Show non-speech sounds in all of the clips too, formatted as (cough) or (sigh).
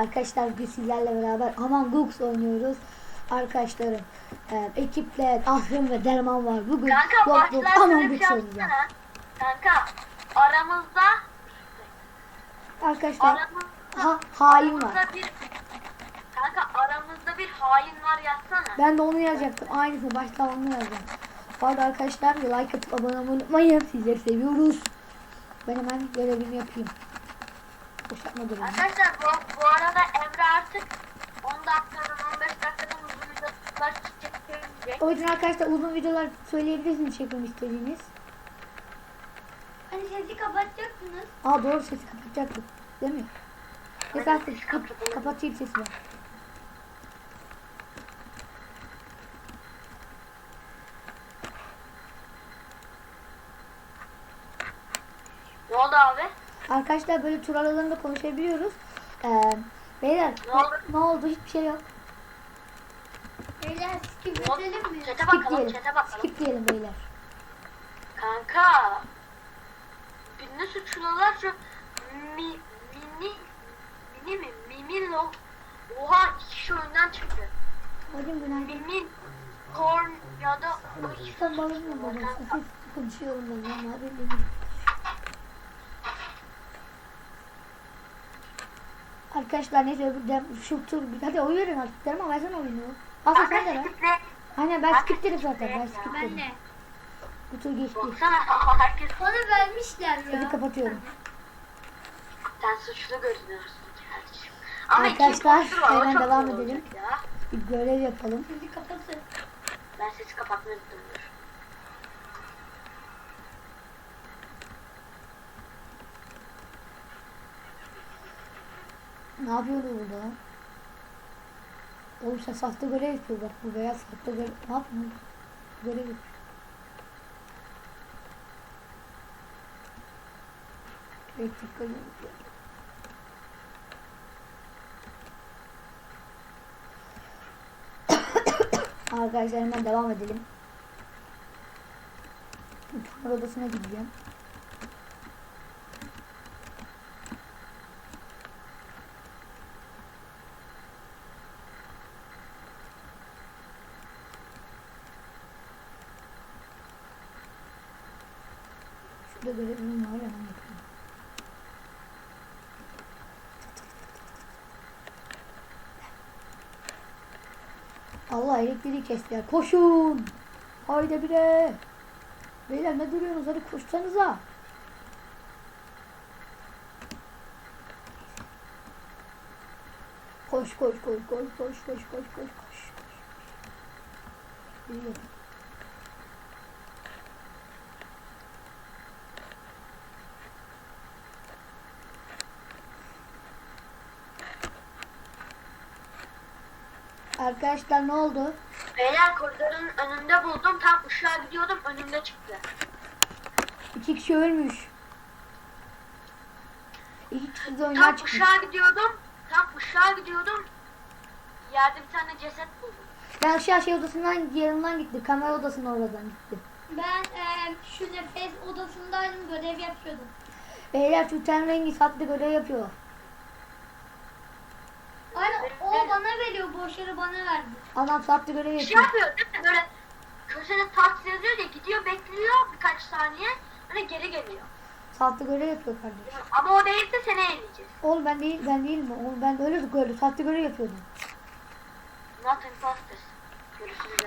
arkadaşlar. Bugün sizlerle beraber Among Us oynuyoruz. Arkadaşlarım, e, ekiple Ahrim ve Derman var. Bugün Kanka başlar Among Us şey oynayacağız. Kanka aramızda Arkadaşlar aramızda ha, hain var. bir Kanka aramızda bir hain var yazsana. Ben de onu yazacaktım. Aynısını başta onu yazacağım. Bu arada arkadaşlar like atıp abone olmayı unutmayın. Sizleri seviyoruz. Ben hemen görevimi yapayım. Boşaltma durumu. Arkadaşlar bu, bu arada Emre artık 10 dakikadan 15 dakikadan uzun videolar çekecek. O yüzden arkadaşlar uzun videolar söyleyebilirsiniz çekmemi istediğiniz. Hani sesi kapatacaksınız. Aa doğru sesi kapatacaktık. Değil mi? Aynen, artık sesi kap kapatayım sesini. Ne oldu abi? Arkadaşlar böyle tur aralarında konuşabiliyoruz. Ee, beyler Ne oldu? ne oldu? Hiçbir şey yok. Beyler skip Ne edelim mi? Çete Skip bakalım, diyelim. çete bakalım. Skip diyelim beyler. Kanka. Birini suçlular şu mi, mini mini mi? Mimilo. Oha iki kişi önden çıktı. Hadi günaydın. Mimi Korn ya da Sen bağırma. Hafif konuşuyorum ben. Ama abi Arkadaşlar neyse bir de şu tur hadi oy verin artık derim ama versene oyunu. Aslında sen de. Kanka Aynen ben Ben skip dedim zaten. skip Ben dedim skip Ben de. Bu tur geçti. Herkes Bana vermişler ya. Hadi kapatıyorum. sen suçlu görünüyorsun kardeşim. Ama Arkadaşlar, hemen devam edelim. Ya. Bir görev yapalım. Sesi kapatın. Ben sesi kapatmayı unuttum. Ne yapıyordu burada? Oğlum sen sahte görev yapıyor bak bu beyaz sahte görev. Ne yapıyor? Görev yapıyor. Elektrik görev yapıyor. Arkadaşlar hemen devam edelim. Mutfak odasına gideceğim. Şurada görevim var hemen yapayım. Allah elektriği kestiler. Koşun. Haydi bire. Beyler ne duruyorsunuz? Hadi koşsanıza. Koş koş koş koş koş koş koş koş koş. Yürü. Arkadaşlar ne oldu? Beyler koridorun önünde buldum. Tam ışığa gidiyordum. Önümde çıktı. İki kişi ölmüş. İki kişi de oyundan Tam çıkmış. ışığa gidiyordum. Tam ışığa gidiyordum. Yerde bir tane ceset buldum. Ben aşağı şey odasından yanından gitti. Kamera odasının oradan gitti. Ben eee şu nefes odasındaydım görev yapıyordum. Beyler şu ten rengi saklı görev yapıyor. Aynen o bana veriyor boşları bana verdi. Adam saklı görev şey yapıyor. yapıyor değil mi? Böyle köşede taksi yazıyor ya gidiyor bekliyor birkaç saniye. Sonra geri geliyor. Saklı görev yapıyor kardeşim. Ama o değilse seni eleyeceğiz. Oğlum ben değil ben değilim. Oğlum ben öyle gördüm. Saklı görev yapıyordum. Not imposters. Görüşürüz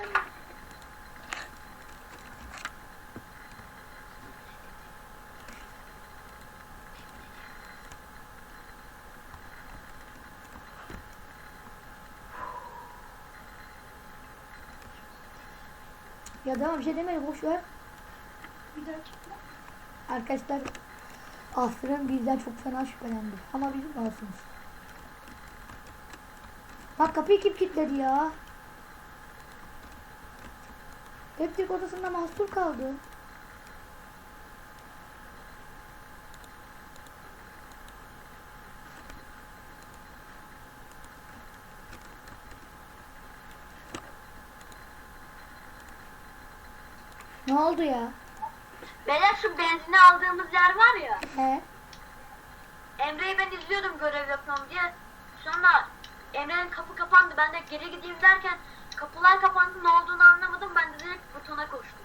Ya tamam bir şey demedim boş ver. Bir daha çıkma. Arkadaşlar Asrın bizden çok fena şüphelendi. Ama bizim olsunuz. Bak kapıyı kim kilitledi ya? Elektrik odasında mahsur kaldı. Ne oldu ya? Beyler şu benzini aldığımız yer var ya. He? Emre'yi ben izliyordum görev yapıyorum diye. Sonra Emre'nin kapı kapandı. Ben de geri gideyim derken kapılar kapandı. Ne olduğunu anlamadım. Ben de direkt butona koştum.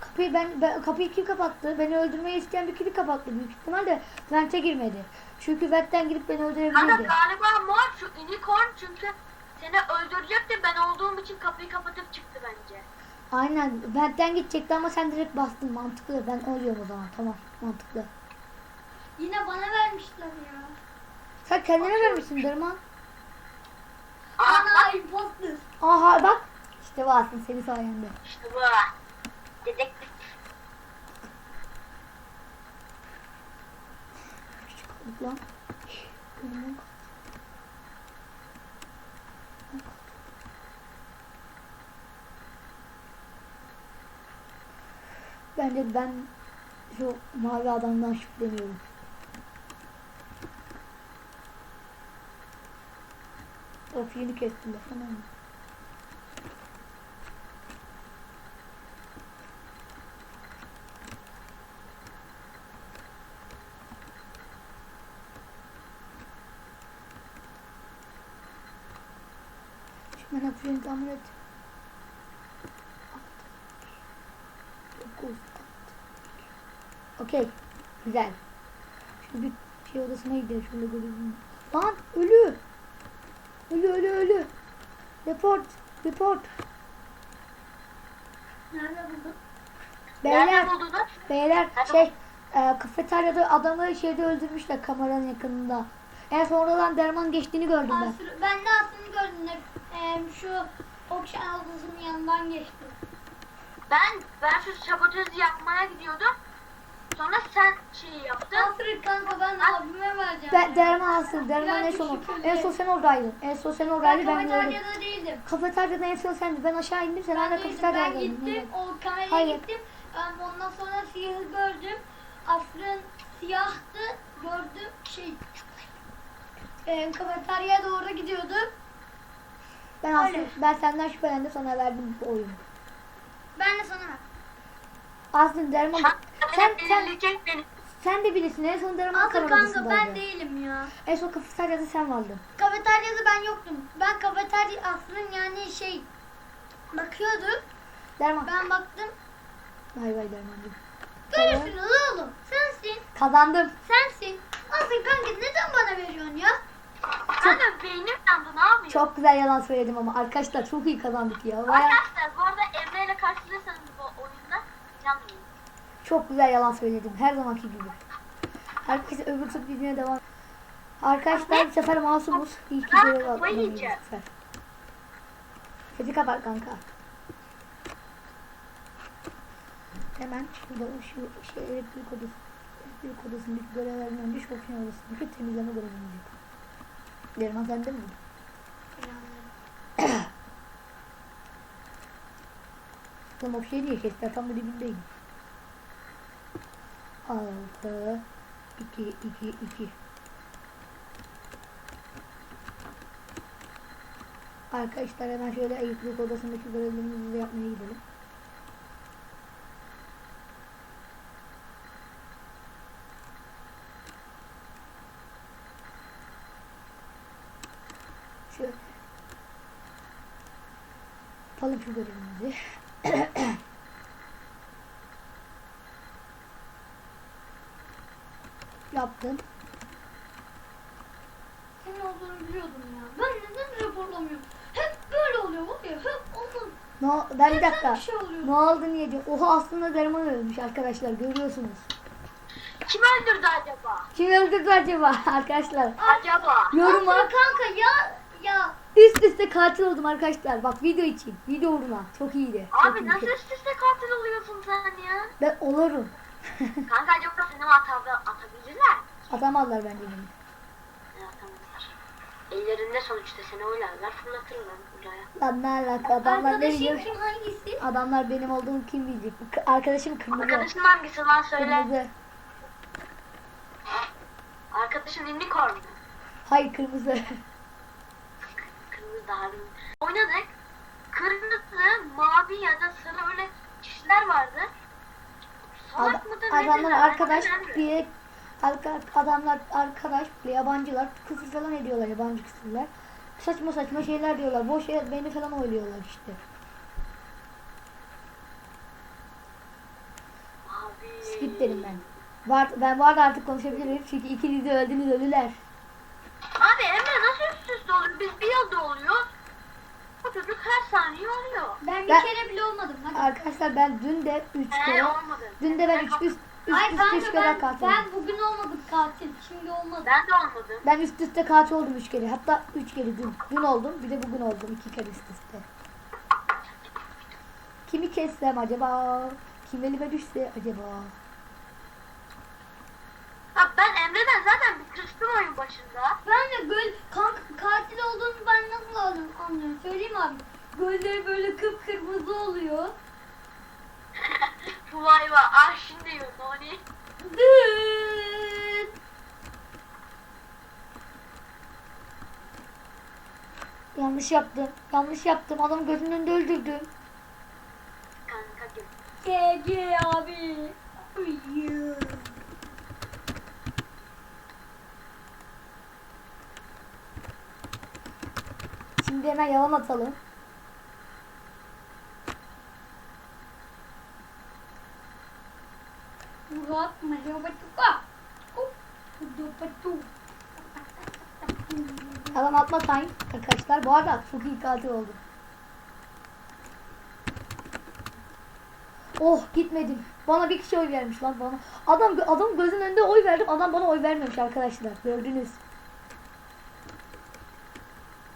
Kapıyı ben, ben kapıyı kim kapattı? Beni öldürmeyi isteyen bir kişi kapattı büyük ihtimalle. Vent'e girmedi. Çünkü Vent'ten girip beni öldürebilirdi. galiba mor şu unicorn çünkü seni öldürecekti. Ben olduğum için kapıyı kapatıp çıktı bence. Aynen. Vent'ten gidecekti ama sen direkt bastın. Mantıklı. Ben ölüyorum o zaman. Tamam. Mantıklı. Yine bana vermişler ya. Sen kendine vermişsin Derman. Ana imposter. Aha bak. İşte varsın seni sayende. işte bu. Dedektif. Küçük lan. Bence ben şu mavi adamdan şüpheleniyorum. Of yeni kestim de tamam mı? Şimdi ben yapıyorum tamir et. Okey. Güzel. Şimdi bir şey odasına gidelim. Şöyle görelim. Lan ölü. Ölü ölü ölü. Report. Report. Nerede buldun? Beyler. Nerede buldunuz? Beyler Nerede şey e, kafeteryada adamı şeyde öldürmüşler kameranın yakınında. En sonradan derman geçtiğini gördüm ben. Asır, ben de aslında gördüm. de, eee, şu okşan odasının yanından geçtim. Ben ben şu sabotajı yapmaya gidiyordum. Sonra sen şeyi yaptın. Asır kanka ben abime vereceğim. Ben derman asıl derman en son en son sen oradaydın. En son sen Ben oradaydın ben gördüm. kafeteryada değildim. Kafeteryada en son sendi. Ben aşağı indim sen Ben hala değildim. Ben gittim. O kameraya Hayır. gittim. Em, Ondan sonra siyahı gördüm. Asrın siyahtı. Gördüm şey. em, kafeteryaya doğru gidiyordum. Ben aslında Öyle. ben senden şüphelendim sana verdim bu oyunu. Ben de sana ver. Aslında derman Sen, sen sen, sen sen de bilirsin. En son derman Asır kanka ben değilim ya. En son kafeteryada sen vardın. Kafeteryada ben yoktum. Ben kafeterya Asrın yani şey bakıyordum. Derman. Ben baktım. Vay vay dermancığım. Görürsünüz oğlum. Sensin. Kazandım. Sensin. Asıl kanka neden bana veriyorsun ya? Kanka beynim yandı ne? Çok güzel yalan söyledim ama arkadaşlar çok iyi kazandık ya. Baya Arkadaşlar bu arada Emre ile karşılaşırsanız çok güzel yalan söyledim. Her zamanki gibi. Herkese öbür tur videoya devam. Arkadaşlar bu sefer masumuz. İyi ki kafayı atmalıyız bu sefer. Sesi kapat kanka. Hemen şurada şu şey elektrik odası elektrik odasındaki görevlerden önce şoför odasındaki temizleme görevini yapalım. Derman sende mi? Tamam o şey diye kestiler tam da dibindeyim. 6 2 2 2 Arkadaşlar hemen şöyle ayıklık odasındaki görevlerimizi yapmaya gidelim. Şöyle. Yapalım şu görevimizi. (coughs) Yaptım. Senin olduğunu biliyordum ya. Ben neden raporlamıyorum? Hep böyle oluyor var ya. Hep ondan. No, ben bir dakika. Bir şey oluyor. Ne oldu niye diyor. Oha aslında Derman ölmüş arkadaşlar görüyorsunuz. Kim öldürdü acaba? Kim öldürdü acaba (laughs) arkadaşlar? Acaba. Yoruma Asıl kanka ya. Üst üste katil oldum arkadaşlar. Bak video için. Video uğruna. Çok iyiydi. Çok Abi iyiydi. nasıl üst üste katil oluyorsun sen ya? Ben olurum. Kanka acaba seni atada atabilirler. Atamazlar bence beni. Ne atamazlar? Ellerinde sonuçta seni oylarlar fırlatırlar buraya. Lan ne alaka adamlar ne Arkadaşın biliyor? kim hangisi? Adamlar benim olduğumu kim bilecek? K- Arkadaşım kırmızı. Arkadaşın hangisi lan söyle. Kırmızı. Arkadaşın unicorn mu? Hayır kırmızı. (laughs) Daha. Oynadık. Kırmızı, mavi ya da sarı öyle kişiler vardı. Salak Ad- mıdır adamlar nedir? arkadaş Önemli. diye arka, adamlar arkadaş böyle yabancılar küfür falan ediyorlar yabancı küfürler. Saçma saçma şeyler diyorlar. Boş yer beni falan oynuyorlar işte. Abi. Skip derim ben. Var, ben var da artık konuşabilirim çünkü ikiniz de öldünüz ölüler. Abi Emre nasıl üst üste oluyor? Biz bir yılda oluyor. Çocuk her saniye oluyor. Ben bir Ben- kere bile olmadım. Hadi. Arkadaşlar ben dün de 3 He kere olmadı. dün de ben 3 üst üst Ay üste 3 kanka kere ben, katil. ben bugün olmadım katil. Şimdi olmadı. Ben de olmadım. Ben üst üste katil oldum 3 kere. Hatta 3 kere dün. Dün oldum bir de bugün oldum 2 kere üst üste. Kimi kessem acaba? Kim elime düşse acaba? Ha, ben Emre'den zaten bir kıstım oyun başında. Ben de göl kanka katil olduğunu ben nasıl anlıyorum? Söyleyeyim abi. Gözleri böyle kıpkırmızı oluyor. (laughs) Vay vay ah şimdi yiyor Noni. Düt. Yanlış yaptım. Yanlış yaptım. Adamı gözünün önünde öldürdüm. Kanka gel. GG abi. Uyuyor. Şimdi hemen yalan atalım. Murat merhaba tuka. Patu. Yalan atma time arkadaşlar. Bu arada çok iyi katil oldum. Oh gitmedim. Bana bir kişi oy vermiş lan bana. Adam adam gözünün önünde oy verdim. Adam bana oy vermemiş arkadaşlar. Gördünüz.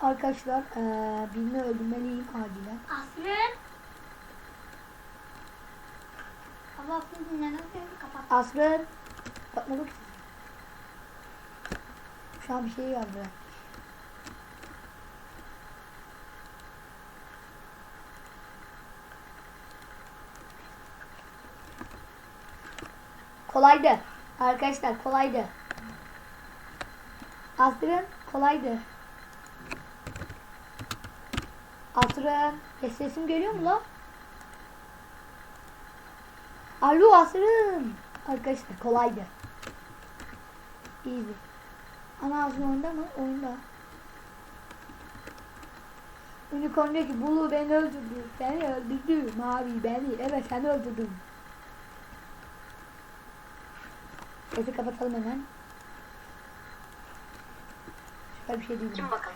Arkadaşlar eee birini öldürmeliyim acilen. Asrın. Allah seni dinle nasıl kapat. Asrın. Bakmadık. Şu an bir şey yazdı. Kolaydı. Arkadaşlar kolaydı. Asrın kolaydı. Asrın. Ya sesim geliyor mu lan? Alo Asrın. Arkadaşlar kolaydı. Easy. Ana Asrın oyunda mı? Oyunda. Unicorn diyor ki Bulu beni öldürdü. Seni öldürdü. Mavi beni. Evet seni öldürdüm. Sesi kapatalım hemen. Süper bir şey değil. Kim bakalım.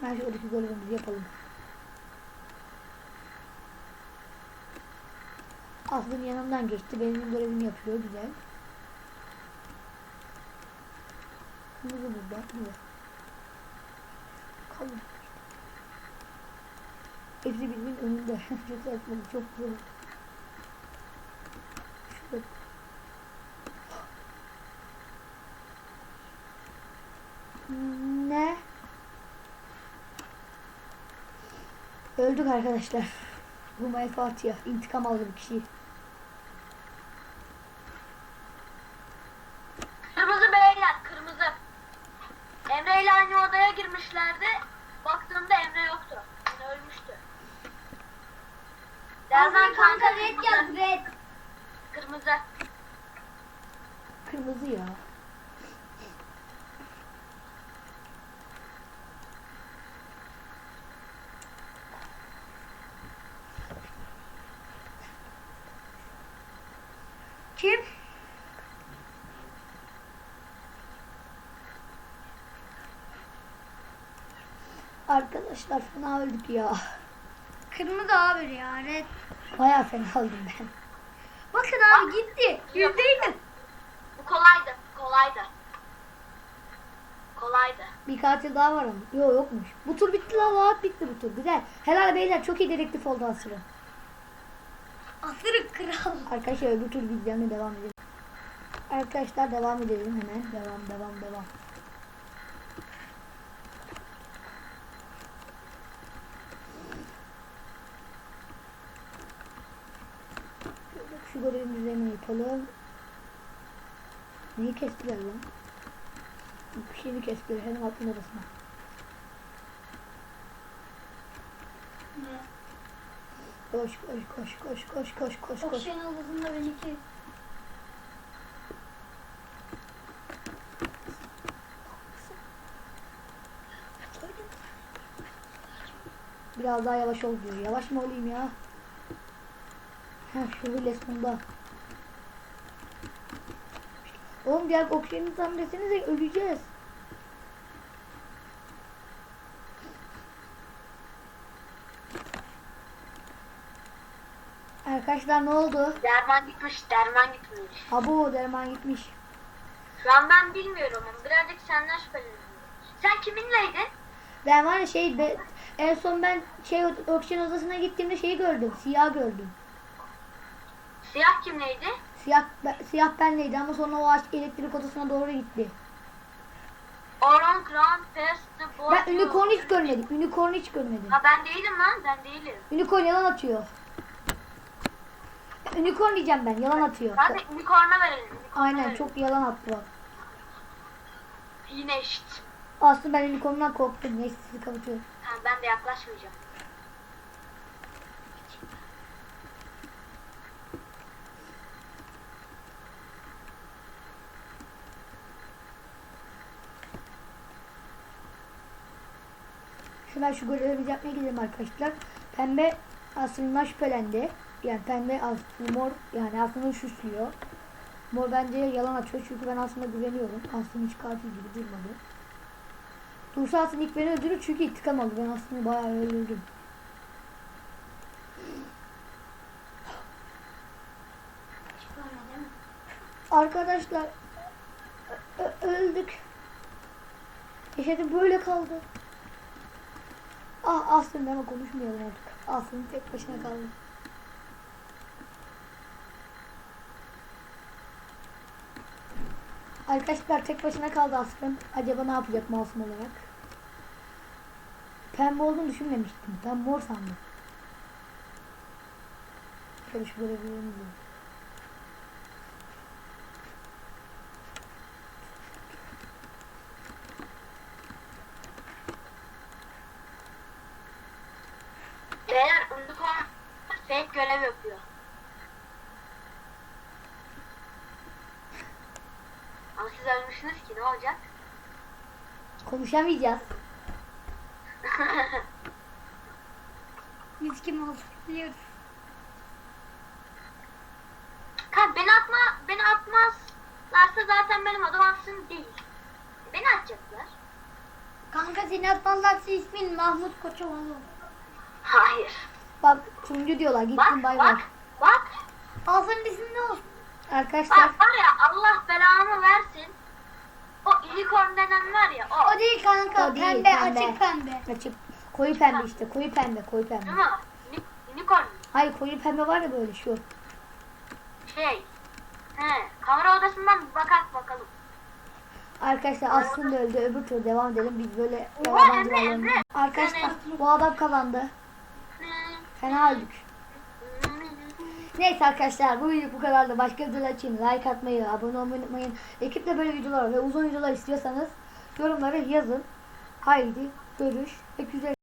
Şu oradaki görevimizi yapalım. Aslım yanımdan geçti. Benim görevimi yapıyor. Güzel. Kırmızı burada. Güzel. Kalın. Hepsi birbirinin önünde. (laughs) çok saçma. Çok zor. Şurada. Ne? Öldük arkadaşlar. Rumaya Fatiha. İntikam aldı bir kişi. Kırmızı beyler kırmızı. Emre ile aynı odaya girmişlerdi. Baktığımda Emre yoktu. Yani ölmüştü. Birazdan kanka red kırmızı. yaz red. Kırmızı. Kırmızı ya. Kim? Arkadaşlar fena öldük ya. Kırmızı abi ya red. Baya fena öldüm ben. Bakın abi gitti. Yüzdeydi. Bu kolaydı. Kolaydı. Kolaydı. Bir katil daha var ama. Yok yokmuş. Bu tur bitti lan rahat bitti bu tur. Güzel. Helal beyler çok iyi dedektif oldu Aslı. Asırık kral. Arkadaşlar öbür tur videolarına devam edelim. Arkadaşlar devam edelim hemen. Devam devam devam. Şu görevimizi hemen yapalım. Neyi kestiler lan? Bir şeyini kestiler hemen altın arasına. Koş koş koş koş koş koş koş koş. Oksijen odasında benimki. Biraz daha yavaş ol diyor. Yavaş mı olayım ya? Heh şu Willis bunda. Oğlum gel oksijeni tam desenize öleceğiz. Arkadaşlar ne oldu? Derman gitmiş, derman gitmiş. Abo derman gitmiş. Şu an ben bilmiyorum ama birazcık senden şüpheleniyorum. Sen kiminleydin? Ben ya şey be, en son ben şey oksijen odasına gittiğimde şeyi gördüm. Siyah gördüm. Siyah kimleydi? Siyah be- siyah benleydi ama sonra o ağaç elektrik odasına doğru gitti. Oron Grand Boy. Ben unicorn hiç görmedim. Unicorn hiç görmedim. Ha ben değilim lan, ben değilim. Unicorn yalan atıyor. Unicorn diyeceğim ben. Yalan atıyor. Ben de unicorn'a verelim. unicorn'a Aynen verelim. çok yalan attı bak. Yine eşit. Aslında ben unicorn'dan korktum. Neyse sizi kapatıyorum. Tamam ben de yaklaşmayacağım. Hemen şu görevimizi yapmaya gidelim arkadaşlar. Pembe aslında şüphelendi. Yani pembe aslında mor yani aslında suçluyor. Mor bence yalan atıyor çünkü ben aslında güveniyorum. Aslında hiç katil gibi durmadı. Dursa aslında ilk beni öldürür çünkü intikam aldı. Ben aslında bayağı öldürdüm. Arkadaşlar öldük. Yaşadı böyle kaldı. Ah aslında ama konuşmayalım artık. Aslında tek başına kaldı. Arkadaşlar tek başına kaldı Asrın. Acaba ne yapacak masum olarak? Pembe olduğunu düşünmemiştim. Ben mor sandım. Şöyle şu görevlerimizi. Beyler unicorn fake görev yapıyor. Siz ölmüşsünüz ki ne olacak? Konuşamayacağız. (laughs) Biz kim olduk biliyoruz. Kanka beni atma, beni atmazlarsa zaten benim adım atsın değil. Beni atacaklar. Kanka seni atmazlarsa ismin Mahmut Koçovalı. Hayır. Bak turuncu diyorlar. Bak, Gitsin bay bay. bak, bak. Alsın bizim ne olsun? Arkadaşlar Bak var ya Allah belamı versin. O unicorn denen var ya o. O değil kanka. O değil, pembe, pembe. açık pembe. açık koyu pembe işte. Koyu pembe, koyu pembe. Uni- Unicorn Hayır koyu pembe var ya böyle şu. şey. He, kamera odasından bakak bakalım. Arkadaşlar aslında öldü. Öbür tur devam edelim. Biz böyle Oha, Emre. Arkadaşlar bu adam kazandı. Fena öldük. Neyse arkadaşlar bu video bu kadardı. Başka videolar için like atmayı, abone olmayı unutmayın. Ekiple böyle videolar ve uzun videolar istiyorsanız yorumlara yazın. Haydi görüş. Ve güzel